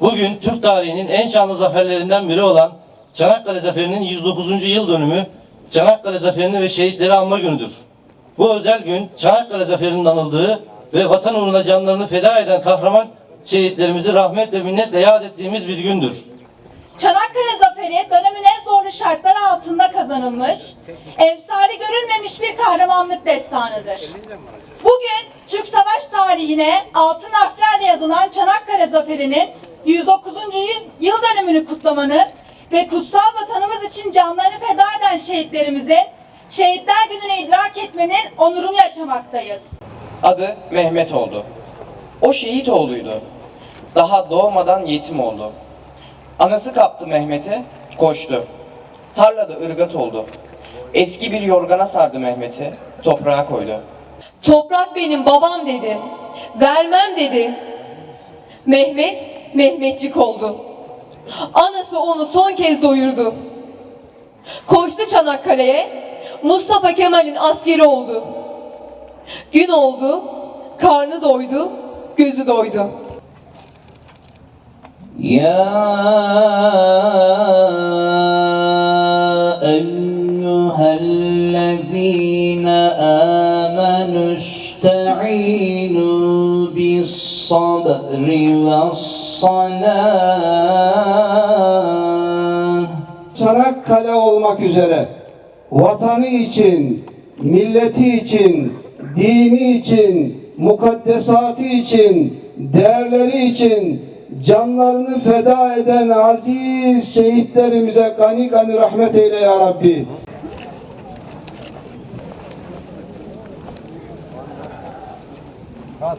Bugün Türk tarihinin en şanlı zaferlerinden biri olan Çanakkale Zaferi'nin 109. yıl dönümü Çanakkale Zaferi'ni ve şehitleri anma günüdür. Bu özel gün Çanakkale Zaferi'nin anıldığı ve vatan uğruna canlarını feda eden kahraman şehitlerimizi rahmet ve minnetle yad ettiğimiz bir gündür. Çanakkale Zaferi dönemin en zorlu şartlar altında kazanılmış, emsali görülmemiş bir kahramanlık destanıdır. Bugün Türk Savaş tarihine altın harflerle yazılan Çanakkale Zaferi'nin 109. yıl- yıl dönümünü kutlamanın ve kutsal vatanımız için canlarını feda eden şehitlerimizin Şehitler Günü'nü idrak etmenin onurunu yaşamaktayız. Adı Mehmet oldu. O şehit oğluydu. Daha doğmadan yetim oldu. Anası kaptı Mehmet'i, koştu. Tarlada ırgat oldu. Eski bir yorgana sardı Mehmet'i, toprağa koydu. Toprak benim babam dedi. Vermem dedi. Mehmet, Mehmetçik oldu. Anası onu son kez doyurdu. Koştu Çanakkale'ye, Mustafa Kemal'in askeri oldu. Gün oldu, karnı doydu, gözü doydu. Ya eyyühellezine amenü iste'inu bis sabri ve والصلاة Çanakkale olmak üzere vatanı için, milleti için, dini için, mukaddesatı için, değerleri için canlarını feda eden aziz şehitlerimize gani gani rahmet eyle ya Rabbi. Kalk.